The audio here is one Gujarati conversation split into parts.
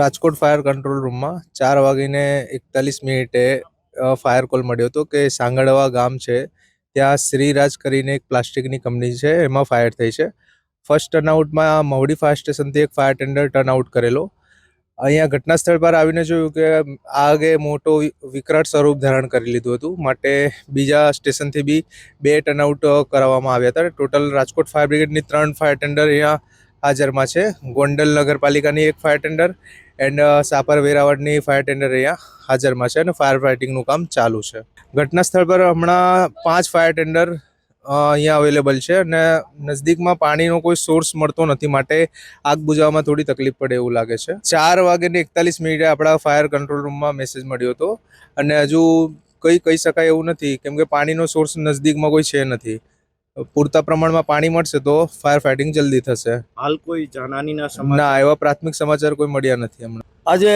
રાજકોટ ફાયર કંટ્રોલ રૂમમાં ચાર વાગીને એકતાલીસ મિનિટે ફાયર કોલ મળ્યો હતો કે સાંગળવા ગામ છે. ત્યાં શ્રીરાજ કરીને એક પ્લાસ્ટિકની કંપની છે, એમાં ફાયર થઈ છે. ફર્સ્ટ ટર્નઆઉટમાં મહુડી ફાયર સ્ટેશનથી એક ફાયર ટેન્ડર ટર્નઆઉટ કરેલો. અહીંયા ઘટના સ્થળ પર આવીને જોયું કે આગે મોટો વિકરાટ સ્વરૂપ ધારણ કરી લીધું હતું. માટે બીજા સ્ટેશનથી બી બે ટર્નઆઉટ કરાવવામાં આવ્યા હતા. ટોટલ રાજકોટ ફાયર બ્રિગેડની ત્રણ ફાયર ટેન્ડર અહીંયા હાજરમાં છે. ગોંડલ નગરપાલિકાની એક ફાયર ટેન્ડર એન્ડ સાપર વેરાવળની ફાયર ટેન્ડર અહીંયા હાજરમાં છે અને ફાયર ફાઇટિંગનું કામ ચાલુ છે. ઘટના સ્થળ પર હમણાં પાંચ ફાયર ટેન્ડર અહીંયા અવેલેબલ છે અને નજદીકમાં પાણીનો કોઈ સોર્સ મળતો નથી માટે આગ બુઝાવવામાં થોડી તકલીફ પડે એવું લાગે છે. ચાર વાગ્યાને એકતાલીસ મિનિટે આપણા ફાયર કંટ્રોલ રૂમમાં મેસેજ મળ્યો હતો અને હજુ કંઈ કહી શકાય એવું નથી કેમ કે પાણીનો સોર્સ નજદીકમાં કોઈ છે નથી. પૂરતા પ્રમાણમાં પાણી મળશે તો ફાયર ફાઇટિંગ જલ્દી થશે. હાલ કોઈ જાનહાનીના ના સમાચાર એવા પ્રાથમિક સમાચાર કોઈ મળ્યા નથી હમણાં. આજે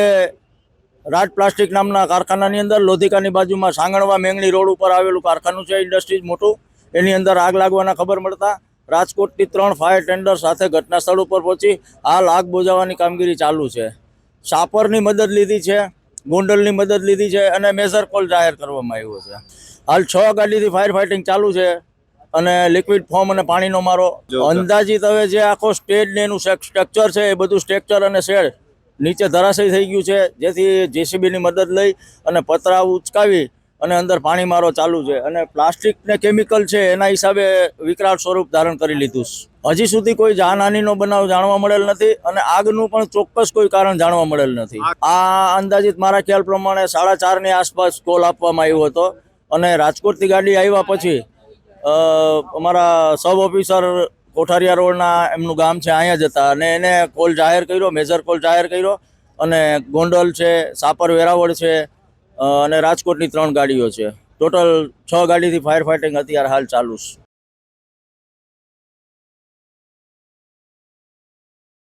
રાજ પ્લાસ્ટિક નામના કારખાનાની અંદર લોધિકાની બાજુમાં સાંગણવા મેંગણી રોડ ઉપર આવેલું કારખાનું છે ઇન્ડસ્ટ્રીઝ મોટું. એની અંદર આગ લાગવાના ખબર મળતા રાજકોટની ત્રણ ફાયર ટેન્ડર સાથે ઘટના સ્થળ ઉપર પહોંચી હાલ આગ બોજાવવાની કામગીરી ચાલુ છે. સાપરની મદદ લીધી છે ગોંડલની મદદ લીધી છે અને મેઝર કોલ જાહેર કરવામાં આવ્યો છે. હાલ છ ગાડીથી ફાયર ફાઇટિંગ ચાલુ છે. અને લિક્વિડ ફોર્મ અને પાણીનો મારો અંદાજિત હવે જે આખો સ્ટેજ ને એનું સ્ટ્રક્ચર છે એ બધું સ્ટ્રક્ચર અને શેડ નીચે ધરાશય થઈ ગયું છે. જેથી જેસીબીની મદદ લઈ અને પતરા ઉચકાવી અને અંદર પાણી મારો ચાલુ છે. અને પ્લાસ્ટિક ને કેમિકલ છે એના હિસાબે વિકરાળ સ્વરૂપ ધારણ કરી લીધું હજી સુધી કોઈ જાનહાનિનો બનાવ જાણવા મળેલ નથી અને આગનું પણ ચોક્કસ કોઈ કારણ જાણવા મળેલ નથી. આ અંદાજિત મારા ખ્યાલ પ્રમાણે સાડા ચારની આસપાસ કોલ આપવામાં આવ્યો હતો. અને રાજકોટથી ગાડી આવ્યા પછી અમારા સબ ઓફિસર કોઠારિયા રોડના એમનું ગામ છે અહીંયા જતા અને એને કોલ જાહેર કર્યો, મેજર કોલ જાહેર કર્યો અને ગોંડલ છે, સાપર વેરાવળ છે અને રાજકોટની ત્રણ ગાડીઓ છે. ટોટલ છ ગાડીથી ફાયર ફાઇટિંગ અત્યારે હાલ ચાલુ છે.